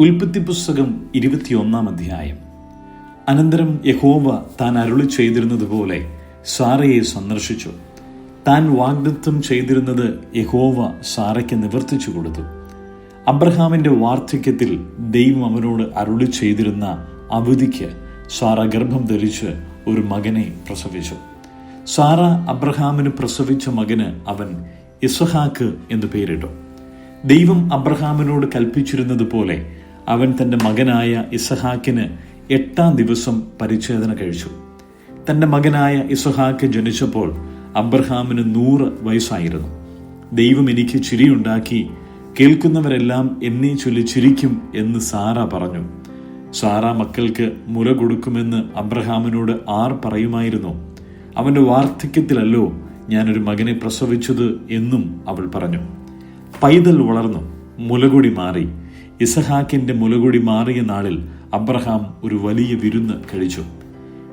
ഉൽപ്പത്തി പുസ്തകം ഇരുപത്തിയൊന്നാം അധ്യായം. അനന്തരം യഹോവ താൻ അരുളി ചെയ്തിരുന്നതുപോലെ സാറയെ സന്ദർശിച്ചു. താൻ വാഗ്ദത്വം ചെയ്തിരുന്നത് യഹോവ സാറയ്ക്ക് നിവർത്തിച്ചു കൊടുത്തു. അബ്രഹാമിന്റെ വാർദ്ധക്യത്തിൽ ദൈവം അവനോട് അരുളി ചെയ്തിരുന്ന അവധിക്ക് സാറ ഗർഭം ധരിച്ച് ഒരു മകനെ പ്രസവിച്ചു. സാറ അബ്രഹാമിന് പ്രസവിച്ച മകന് അവൻ ഇസഹാക്ക് എന്ന് പേരിട്ടു. ദൈവം അബ്രഹാമിനോട് കൽപ്പിച്ചിരുന്നത് പോലെ അവൻ തന്റെ മകനായ ഇസഹാക്കിന് എട്ടാം ദിവസം പരിച്ഛേദന കഴിച്ചു. തന്റെ മകനായ ഇസഹാക്ക് ജനിച്ചപ്പോൾ അബ്രഹാമിന് നൂറ് വയസ്സായിരുന്നു. ദൈവം എനിക്ക് ചിരിയുണ്ടാക്കി കേൾക്കുന്നവരെല്ലാം എന്നെ ചൊല്ലി ചിരിക്കും എന്ന് സാറ പറഞ്ഞു. സാറ മക്കൾക്ക് മുല കൊടുക്കുമെന്ന് അബ്രഹാമിനോട് ആർ പറയുമായിരുന്നു. അവന്റെ വാർദ്ധക്യത്തിലല്ലോ ഞാനൊരു മകനെ പ്രസവിച്ചത് എന്നും അവൾ പറഞ്ഞു. പൈതൽ വളർന്നു മുലകുടി മാറി. ഇസഹാക്കിന്റെ മുലകുടി മാറിയ നാളിൽ അബ്രഹാം ഒരു വലിയ വിരുന്ന് കഴിച്ചു.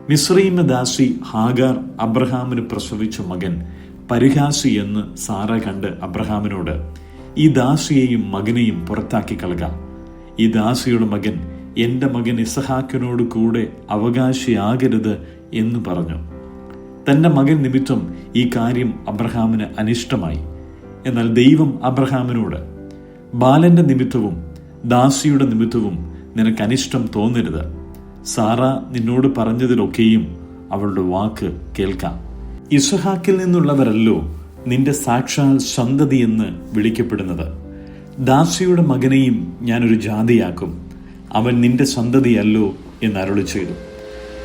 മിശ്രീമ ദാസി ഹാഗാർ അബ്രഹാമിന് പ്രസവിച്ച മകൻ പരിഹാസി എന്ന് സാറ കണ്ട് അബ്രഹാമിനോട് ഈ ദാസിയെയും മകനെയും പുറത്താക്കി കളക. ഈ ദാസിയുടെ മകൻ എന്റെ മകൻ ഇസഹാക്കിനോട് കൂടെ അവകാശിയാകരുത് എന്ന് പറഞ്ഞു. തന്റെ മകൻ നിമിത്തം ഈ കാര്യം അബ്രഹാമിന് അനിഷ്ടമായി. എന്നാൽ ദൈവം അബ്രഹാമിനോട് ബാലന്റെ നിമിത്തവും ദാസിയുടെ നിമിത്തവും നിനക്ക് അനിഷ്ടം തോന്നരുത്. സാറ നിന്നോട് പറഞ്ഞതിലൊക്കെയും അവളുടെ വാക്ക് കേൾക്കാം. ഇസഹാക്കിൽ നിന്നുള്ളവരല്ലോ നിന്റെ സാക്ഷാൽ സന്തതി എന്ന് വിളിക്കപ്പെടുന്നത്. ദാസിയുടെ മകനെയും ഞാനൊരു ജാതിയാക്കും. അവൻ നിന്റെ സന്തതിയല്ലോ എന്ന് അരുളി ചെയ്തു.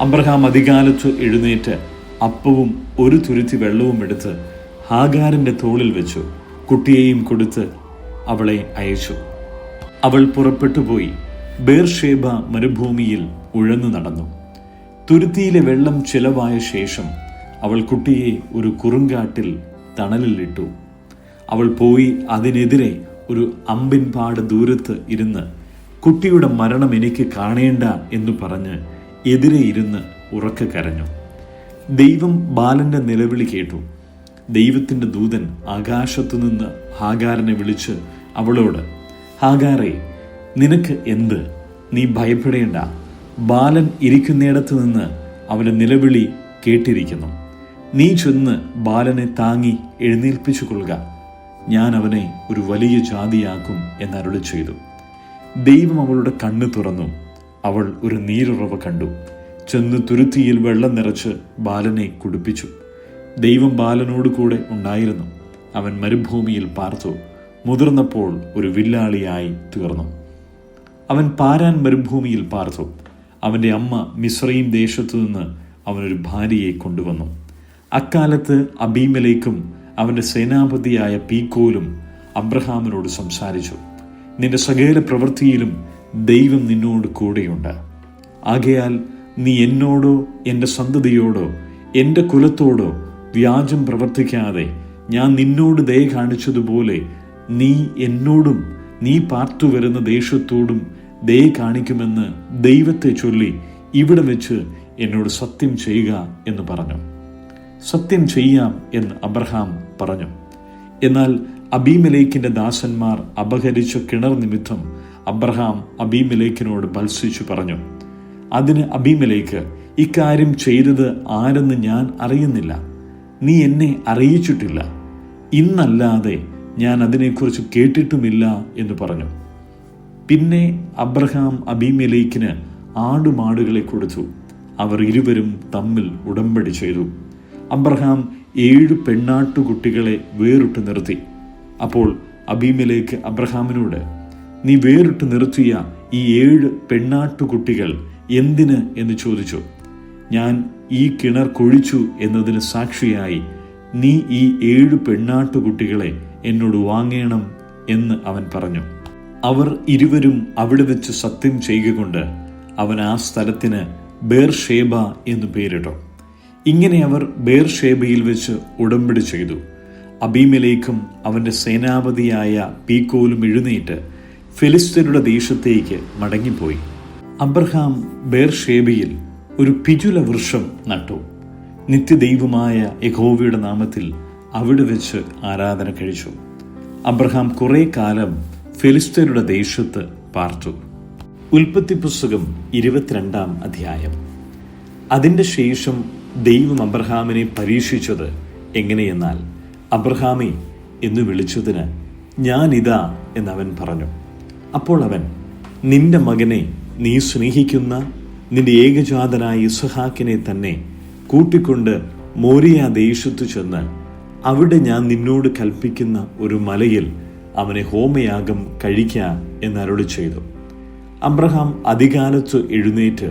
അബ്രഹാം അധികാലത്ത് എഴുന്നേറ്റ് അപ്പവും ഒരു തുരുത്തി വെള്ളവും എടുത്ത് ഹാഗാരന്റെ തോളിൽ വെച്ചു. കുട്ടിയെയും കൊടുത്ത് അവളെ അയച്ചു. അവൾ പുറപ്പെട്ടുപോയി ബേർഷേബ മരുഭൂമിയിൽ ഉഴന്നു നടന്നു. തുരുത്തിയിലെ വെള്ളം ചിലവായ ശേഷം അവൾ കുട്ടിയെ ഒരു കുറുങ്കാട്ടിൽ തണലിലിട്ടു. അവൾ പോയി അതിനെതിരെ ഒരു അമ്പിൻപാട് ദൂരത്ത് ഇരുന്ന് കുട്ടിയുടെ മരണം എനിക്ക് കാണേണ്ട എന്ന് പറഞ്ഞ് എതിരെ ഇരുന്ന് ഉറക്ക കരഞ്ഞു. ദൈവം ബാലന്റെ നിലവിളി കേട്ടു. ദൈവത്തിന്റെ ദൂതൻ ആകാശത്തുനിന്ന് നിന്ന് ഹാഗാറിനെ വിളിച്ച് അവളോട് ഹാഗാറെ നിനക്ക് എന്ത്? നീ ഭയപ്പെടേണ്ട. ബാലൻ ഇരിക്കുന്നിടത്ത് നിന്ന് അവന്റെ നിലവിളി കേട്ടിരിക്കുന്നു. നീ ചെന്ന് ബാലനെ താങ്ങി എഴുന്നേൽപ്പിച്ചു കൊള്ളുക ഞാൻ അവനെ ഒരു വലിയ ജാതിയാക്കും എന്നരുളി ചെയ്തു ദൈവം അവളുടെ കണ്ണ് തുറന്നു. അവൾ ഒരു നീരുറവ് കണ്ടു. ചെന്ന് തുരുത്തിയിൽ വെള്ളം നിറച്ച് ബാലനെ കുടിപ്പിച്ചു. ദൈവം ബാലനോട് കൂടെ ഉണ്ടായിരുന്നു. അവൻ മരുഭൂമിയിൽ പാർത്തു. മുതിർന്നപ്പോൾ ഒരു വില്ലാളിയായി തീർന്നു. അവൻ പാരാൻ മരുഭൂമിയിൽ പാർത്തു. അവന്റെ അമ്മ മിശ്രയും ദേശത്തു നിന്ന് അവനൊരു ഭാര്യയെ കൊണ്ടുവന്നു. അക്കാലത്ത് അബീമലേക്കും അവന്റെ സേനാപതിയായ പീക്കോലും അബ്രഹാമിനോട് സംസാരിച്ചു. നിന്റെ സകല പ്രവൃത്തിയിലും ദൈവം നിന്നോട് കൂടെയുണ്ട്. ആകയാൽ നീ എന്നോടോ എന്റെ സന്തതിയോടോ എന്റെ കുലത്തോടോ വ്യാജം പ്രവർത്തിക്കാതെ ഞാൻ നിന്നോട് ദയ കാണിച്ചതുപോലെ നീ എന്നോടും നീ പാർത്തു വരുന്ന ദേഷ്യത്തോടും ദയ കാണിക്കുമെന്ന് ദൈവത്തെ ചൊല്ലി ഇവിടെ വെച്ച് എന്നോട് സത്യം ചെയ്യുക എന്ന് പറഞ്ഞു. സത്യം ചെയ്യാം എന്ന് അബ്രഹാം പറഞ്ഞു. എന്നാൽ അബീമലേക്കിന്റെ ദാസന്മാർ അപഹരിച്ച കിണർ നിമിത്തം അബ്രഹാം അബീമലേക്കിനോട് മത്സിച്ചു പറഞ്ഞു. അതിന് അബീമലേക്ക് ഇക്കാര്യം ചെയ്തത് ആരെന്ന് ഞാൻ അറിയുന്നില്ല. നീ എന്നെ അറിയിച്ചിട്ടില്ല. ഇന്നല്ലാതെ ഞാൻ അതിനെക്കുറിച്ച് കേട്ടിട്ടുമില്ല എന്ന് പറഞ്ഞു. പിന്നെ അബ്രഹാം അബീമലേക്കിന് ആടുമാടുകളെ കൊടുത്തു. അവർ ഇരുവരും തമ്മിൽ ഉടമ്പടി ചെയ്തു. അബ്രഹാം ഏഴ് പെണ്ണാട്ടുകുട്ടികളെ വേറിട്ട് നിർത്തി. അപ്പോൾ അബീമലേക്ക് അബ്രഹാമിനോട് നീ വേറിട്ട് നിർത്തിയ ഈ ഏഴ് പെണ്ണാട്ടുകുട്ടികൾ എന്തിന്? എന്ന് ചോദിച്ചു. ഞാൻ ഈ കിണർ കൊഴിച്ചു എന്നതിന് സാക്ഷിയായി നീ ഈ ഏഴ് പെണ്ണാട്ടുകുട്ടികളെ എന്നോട് വാങ്ങേണം എന്ന് അവൻ പറഞ്ഞു. അവർ ഇരുവരും അവിടെ വെച്ച് സത്യം ചെയ്യുകൊണ്ട് അവൻ ആ സ്ഥലത്തിന് ബേർഷേബ എന്നു പേരിട്ടു. ഇങ്ങനെ അവർ ബേർഷേബയിൽ വെച്ച് ഉടമ്പടി ചെയ്തു. അബീമലേക്കും അവന്റെ സേനാപതിയായ പീക്കോലും എഴുന്നേറ്റ് ഫിലിസ്തീനയുടെ ദേശത്തേക്ക് മടങ്ങിപ്പോയി. അബ്രഹാം ബേർഷേബയിൽ ഒരു പിജുല വൃക്ഷം നട്ടു. നിത്യദൈവമായ യഹോവയുടെ നാമത്തിൽ അവിടെ വെച്ച് ആരാധന കഴിച്ചു. അബ്രഹാം കുറെ കാലം ഫിലിസ്തീനയുടെ ദേശത്ത് പാർത്തു. ഉൽപ്പത്തി പുസ്തകം ഇരുപത്തിരണ്ടാം അധ്യായം. അതിന്റെ ശേഷം ദൈവം അബ്രഹാമിനെ പരീക്ഷിച്ചത് എങ്ങനെയെന്നാൽ അബ്രഹാമി എന്ന് വിളിച്ചതിന് ഞാനിതാ എന്നവൻ പറഞ്ഞു. അപ്പോൾ അവൻ നിന്റെ മകനെ നീ സ്നേഹിക്കുന്ന നിന്റെ ഏകജാതനായ ഇസഹാക്കിനെ തന്നെ കൂട്ടിക്കൊണ്ട് മോരിയ ദേശത്തു ചെന്ന് അവിടെ ഞാൻ നിന്നോട് കൽപ്പിക്കുന്ന ഒരു മലയിൽ അവനെ ഹോമയാഗം കഴിക്ക എന്നരുളി ചെയ്തു. അബ്രഹാം അധികാലത്ത് എഴുന്നേറ്റ്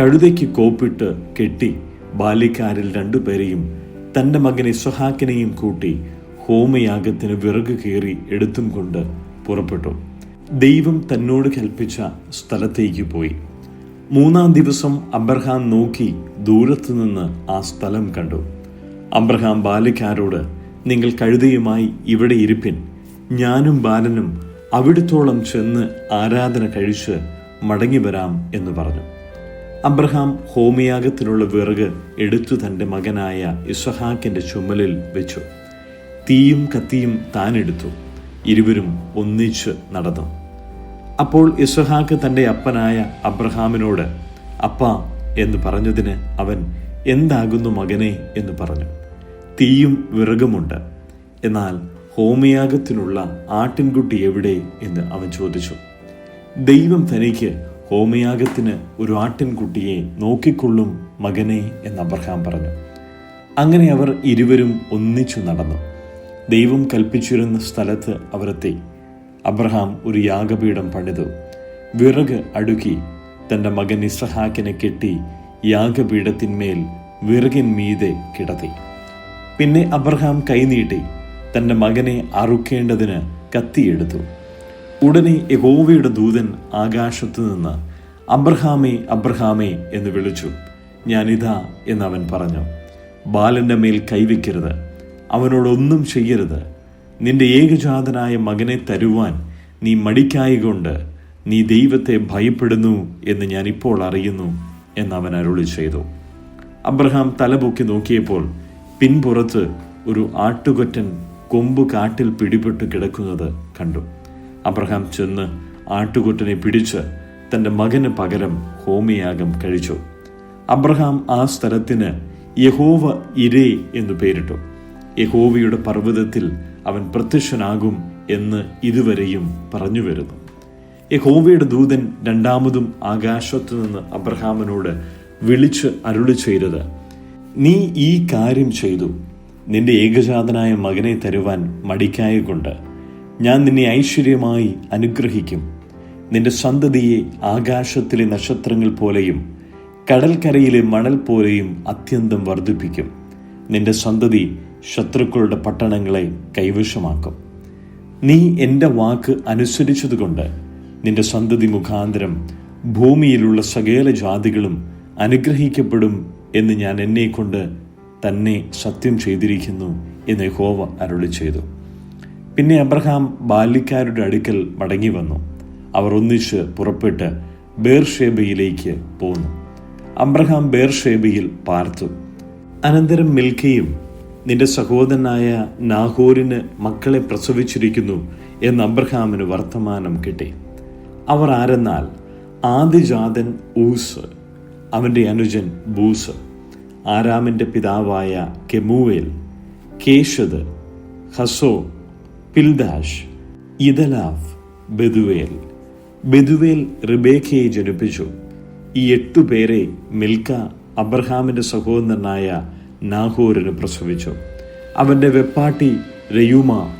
കഴുതയ്ക്ക് കോപ്പിട്ട് കെട്ടി ബാല്യക്കാരിൽ രണ്ടുപേരെയും തന്റെ മകൻ ഇസ്ഹാക്കിനെയും കൂട്ടി ഹോമയാഗത്തിന് വിറക് കയറി എടുത്തും കൊണ്ട് പുറപ്പെട്ടു. ദൈവം തന്നോട് കൽപ്പിച്ച സ്ഥലത്തേക്ക് പോയി. മൂന്നാം ദിവസം അബ്രഹാം നോക്കി ദൂരത്തുനിന്ന് ആ സ്ഥലം കണ്ടു. അബ്രഹാം ബാലിക്കാരോട് നിങ്ങൾ കഴുതയുമായി ഇവിടെ ഇരിപ്പിൻ. ഞാനും ബാലനും അവിടുത്തോളം ചെന്ന് ആരാധന കഴിച്ച് മടങ്ങി വരാം എന്ന് പറഞ്ഞു. അബ്രഹാം ഹോമിയാഗത്തിനുള്ള വിറക് എടുത്തു തന്റെ മകനായ ഇസഹാക്കിന്റെ ചുമലിൽ വെച്ചു. തീയും കത്തിയും താൻ എടുത്തു. ഇരുവരും ഒന്നിച്ച് നടന്നു. അപ്പോൾ ഇസഹാക്ക് തന്റെ അപ്പനായ അബ്രഹാമിനോട് അപ്പ എന്ന് പറഞ്ഞതിന് അവൻ എന്താകുന്നു മകനെ എന്ന് പറഞ്ഞു. തീയും വിറകുമുണ്ട്. എന്നാൽ ഹോമയാഗത്തിനുള്ള ആട്ടിൻകുട്ടി എവിടെ എന്ന് അവൻ ചോദിച്ചു. ദൈവം തനിക്ക് ഹോമയാഗത്തിന് ഒരു ആട്ടിൻകുട്ടിയെ നോക്കിക്കൊള്ളും മകനെ എന്ന് അബ്രഹാം പറഞ്ഞു. അങ്ങനെ അവർ ഇരുവരും ഒന്നിച്ചു നടന്നു. ദൈവം കൽപ്പിച്ചിരുന്ന സ്ഥലത്ത് അവരെത്തി. അബ്രഹാം ഒരു യാഗപീഠം പണിതു. വിറക് അടുക്കി തന്റെ മകൻ ഇസ്രഹാക്കിനെ കെട്ടി യാഗപീഠത്തിന്മേൽ വിറകിൻ മീതെ കിടത്തി. പിന്നെ അബ്രഹാം കൈനീട്ടി തന്റെ മകനെ അറുക്കേണ്ടതിന് കത്തിയെടുത്തു. ഉടനെ യഹോവയുടെ ദൂതൻ ആകാശത്തു നിന്ന് അബ്രഹാമേ അബ്രഹാമേ എന്ന് വിളിച്ചു. ഞാനിതാ അവൻ പറഞ്ഞു. ബാലന്റെ മേൽ കൈവയ്ക്കരുത് അവനോടൊന്നും ചെയ്യരുത്. നിന്റെ ഏകജാതനായ മകനെ തരുവാൻ നീ മടിക്കായകൊണ്ട് നീ ദൈവത്തെ ഭയപ്പെടുന്നു എന്ന് ഞാൻ ഇപ്പോൾ അറിയുന്നു എന്ന് അവൻ അരുളി ചെയ്തു. അബ്രഹാം തലപൊക്കി നോക്കിയപ്പോൾ പിൻപുറത്ത് ഒരു ആട്ടുകൊറ്റൻ കൊമ്പ് കാട്ടിൽ പിടിപെട്ട് കിടക്കുന്നത് കണ്ടു. അബ്രഹാം ചെന്ന് ആട്ടുകൊറ്റനെ പിടിച്ച് തന്റെ മകന് പകരം ഹോമിയാഗം കഴിച്ചു. അബ്രഹാം ആ സ്ഥലത്തിന് യഹോവ ഇരേ എന്നു പേരിട്ടു. യഹോവയുടെ പർവതത്തിൽ അവൻ പ്രത്യക്ഷനാകും എന്ന് ഇതുവരെയും പറഞ്ഞു വരുന്നു. യഹോവയുടെ ദൂതൻ രണ്ടാമതും ആകാശത്തു നിന്ന് അബ്രഹാമിനോട് വിളിച്ച് അരുളി ചെയ്തത് നീ ഈ കാര്യം ചെയ്തു. നിന്റെ ഏകജാതനായ മകനെ തരുവാൻ മടിക്കായ കൊണ്ട് ഞാൻ നിന്നെ ഐശ്വര്യമായി അനുഗ്രഹിക്കും. നിന്റെ സന്തതിയെ ആകാശത്തിലെ നക്ഷത്രങ്ങൾ പോലെയും കടൽക്കരയിലെ മണൽ പോലെയും അത്യന്തം വർദ്ധിപ്പിക്കും. നിന്റെ സന്തതി ശത്രുക്കളുടെ പട്ടണങ്ങളെ കൈവശമാക്കും. നീ എന്റെ വാക്ക് അനുസരിച്ചതുകൊണ്ട് നിന്റെ സന്തതി മുഖാന്തരം ഭൂമിയിലുള്ള സകല ജാതികളും അനുഗ്രഹിക്കപ്പെടും എന്ന് ഞാൻ എന്നെ കൊണ്ട് തന്നെ സത്യം ചെയ്തിരിക്കുന്നു എന്ന് ഹോവ അരുളി ചെയ്തു. പിന്നെ അബ്രഹാം ബാല്യക്കാരുടെ അടുക്കൽ മടങ്ങി വന്നു. അവർ ഒന്നിച്ച് പുറപ്പെട്ട് ബേർഷേബയിലേക്ക് പോന്നു. അബ്രഹാം ബേർഷേബയിൽ പാർത്തു. അനന്തരം മിൽക്കയും നിന്റെ സഹോദരനായ നാഹോരിന് മക്കളെ പ്രസവിച്ചിരിക്കുന്നു എന്ന് അബ്രഹാമിന് വർത്തമാനം കിട്ടി. അവർ ആരെന്നാൽ ആദിജാതൻ ഊസ് അവന്റെ അനുജൻ ബൂസ്. ആരാമിന്റെ പിതാവായ കെമുവേൽ കേശദ് ഹസോ പിൽദാഷ് ഇദലാഫ് ബെദുവേൽ ബെദുവേൽ റിബേഖയെ ജനിപ്പിച്ചു. ഈ എട്ടു പേരെ മിൽക്ക അബ്രഹാമിന്റെ സഹോദരനായ നാഹോറിന് പ്രസവിച്ചു. അവന്റെ വെപ്പാട്ടി രയുമ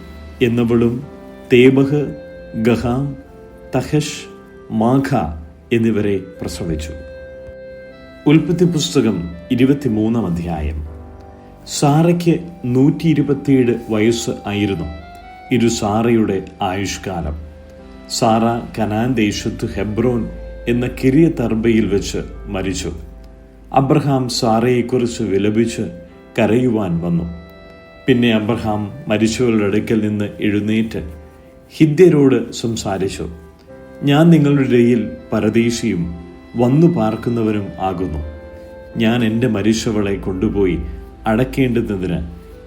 എന്നവളും തേബഹ് ഗഹാം തഹഷ് മാഘ എന്നിവരെ പ്രസവിച്ചു. ഉൽപ്പത്തി പുസ്തകം ഇരുപത്തിമൂന്നാം അധ്യായം. സാറയ്ക്ക് നൂറ്റി ഇരുപത്തിയേഴ് വയസ്സ് ആയിരുന്നു ഇരു സാറയുടെ ആയുഷ്കാലം. സാറ കനാൻ ദേശത്ത് ഹെബ്രോൻ എന്ന കിരിയ തർബയിൽ വെച്ച് മരിച്ചു. അബ്രഹാം സാറയെക്കുറിച്ച് വിലപിച്ച് കരയുവാൻ വന്നു. പിന്നെ അബ്രഹാം മരിച്ചവരുടെ അടുക്കൽ നിന്ന് എഴുന്നേറ്റ് ഹിദ്യരോട് സംസാരിച്ചു. ഞാൻ നിങ്ങളുടെ ഇടയിൽ പരദേശിയും വന്നു പാർക്കുന്നവരും ആകുന്നു. ഞാൻ എന്റെ മരിച്ചവളെ കൊണ്ടുപോയി അടക്കേണ്ടുന്നതിന്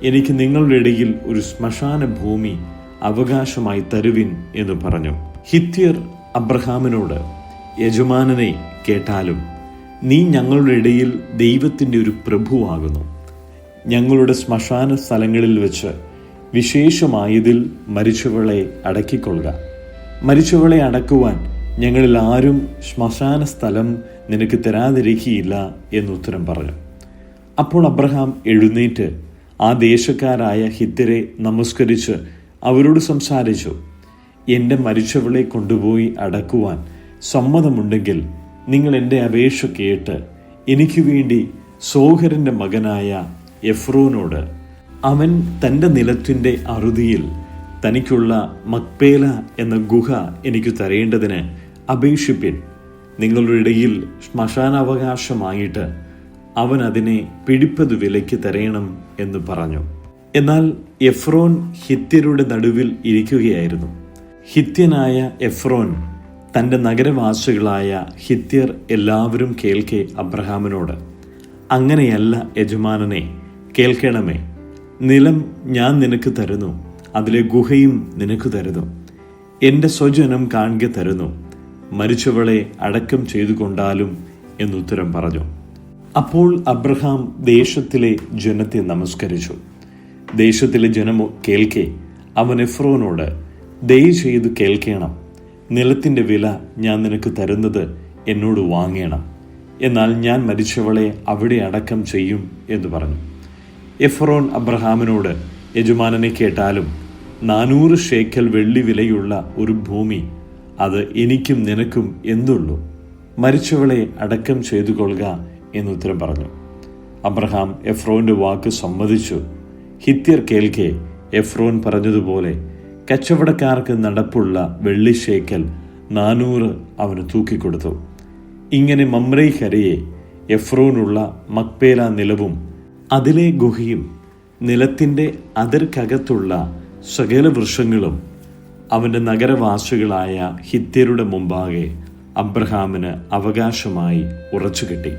എനിക്ക് നിങ്ങളുടെ ഇടയിൽ ഒരു ശ്മശാന ഭൂമി അവകാശമായി തരുവിൻ എന്ന് പറഞ്ഞു. ഹിത്യർ അബ്രഹാമിനോട് യജമാനനെ കേട്ടാലും നീ ഞങ്ങളുടെ ഇടയിൽ ദൈവത്തിന്റെ ഒരു പ്രഭുവാകുന്നു. ഞങ്ങളുടെ ശ്മശാന സ്ഥലങ്ങളിൽ വെച്ച് വിശേഷമായതിൽ മരിച്ചവളെ അടക്കിക്കൊള്ളുക. മരിച്ചവളെ അടക്കുവാൻ ഞങ്ങളിൽ ആരും ശ്മശാന സ്ഥലം നിനക്ക് തരാതിരിക്കുകയില്ല എന്നുത്തരം പറഞ്ഞു. അപ്പോൾ അബ്രഹാം എഴുന്നേറ്റ് ആ ദേശക്കാരായ ഹിത്തരെ നമസ്കരിച്ച് അവരോട് സംസാരിച്ചു. എന്റെ മരിച്ചവളെ കൊണ്ടുപോയി അടക്കുവാൻ സമ്മതമുണ്ടെങ്കിൽ നിങ്ങൾ എന്റെ അപേക്ഷ കേട്ട് എനിക്ക് വേണ്ടി സോഹരന്റെ മകനായ എഫ്രോനോട് അവൻ തന്റെ നിലത്തിന്റെ അറുതിയിൽ തനിക്കുള്ള മക്പേല എന്ന ഗുഹ എനിക്ക് തരേണ്ടതിന് അപേക്ഷിപ്പിൻ. നിങ്ങളുടെ ഇടയിൽ ശ്മശാനാവകാശമായിട്ട് അവൻ അതിനെ പിടിപ്പത് വിലയ്ക്ക് തരയണം എന്ന് പറഞ്ഞു. എന്നാൽ എഫ്രോൻ ഹിത്യരുടെ നടുവിൽ ഇരിക്കുകയായിരുന്നു. ഹിത്യനായ എഫ്രോൻ തന്റെ നഗരവാസികളായ ഹിത്യർ എല്ലാവരും കേൾക്കെ അബ്രഹാമിനോട് അങ്ങനെയല്ല യജമാനനെ കേൾക്കണമേ. നിലം ഞാൻ നിനക്ക് തരുന്നു അതിലെ ഗുഹയും നിനക്ക് തരുന്നു. എന്റെ സ്വജനം കാണുക തരുന്നു. മരിച്ചവളെ അടക്കം ചെയ്തു കൊണ്ടാലും എന്നുത്തരം പറഞ്ഞു. അപ്പോൾ അബ്രഹാം ദേശത്തിലെ ജനത്തെ നമസ്കരിച്ചു. ദേശത്തിലെ ജനം കേൾക്കെ അവൻ എഫ്രോനോട് ദയ ചെയ്ത് കേൾക്കണം. നിലത്തിന്റെ വില ഞാൻ നിനക്ക് തരുന്നത് എന്നോട് വാങ്ങണം. എന്നാൽ ഞാൻ മരിച്ചവളെ അവിടെ അടക്കം ചെയ്യും എന്ന് പറഞ്ഞു. എഫ്രോൻ അബ്രഹാമിനോട് യജമാനനെ കേട്ടാലും നാനൂറ് ഷേക്കൽ വെള്ളി വിലയുള്ള ഒരു ഭൂമി അത് എനിക്കും നിനക്കും എന്തുള്ളൂ? മരിച്ചവളെ അടക്കം ചെയ്തു കൊള്ളുക എന്നുത്തരം പറഞ്ഞു. അബ്രഹാം എഫ്രോന്റെ വാക്ക് സമ്മതിച്ചു. ഹിത്യർ കേൾക്കെ എഫ്രോൻ പറഞ്ഞതുപോലെ കച്ചവടക്കാർക്ക് നടപ്പുള്ള വെള്ളിശേക്കൽ നാനൂറ് അവന് തൂക്കിക്കൊടുത്തു. ഇങ്ങനെ മമ്രൈ ഹരയെ എഫ്രോനുള്ള മക്പേല നിലവും അതിലെ ഗുഹയും നിലത്തിന്റെ അതിർക്കകത്തുള്ള സകല വൃക്ഷങ്ങളും അവന്റെ നഗരവാസികളായ ഹിത്യരുടെ മുമ്പാകെ അബ്രഹാമിന് അവകാശമായി ഉറച്ചു കിട്ടി.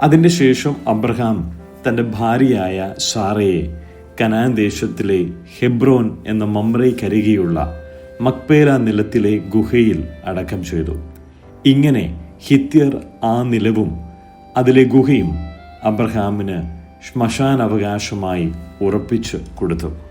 അതിന്റെ ശേഷം അബ്രഹാം തന്റെ ഭാര്യയായ സാറയെ കനാൻ ദേശത്തിലെ ഹെബ്രോൻ എന്ന മമ്രൈ മക്പേര നിലത്തിലെ ഗുഹയിൽ അടക്കം ചെയ്തു. ഇങ്ങനെ ഹിത്യർ ആ നിലവും അതിലെ ഗുഹയും അബ്രഹാമിന് ശ്മശാനവകാശമായി ഉറപ്പിച്ചു കൊടുത്തു.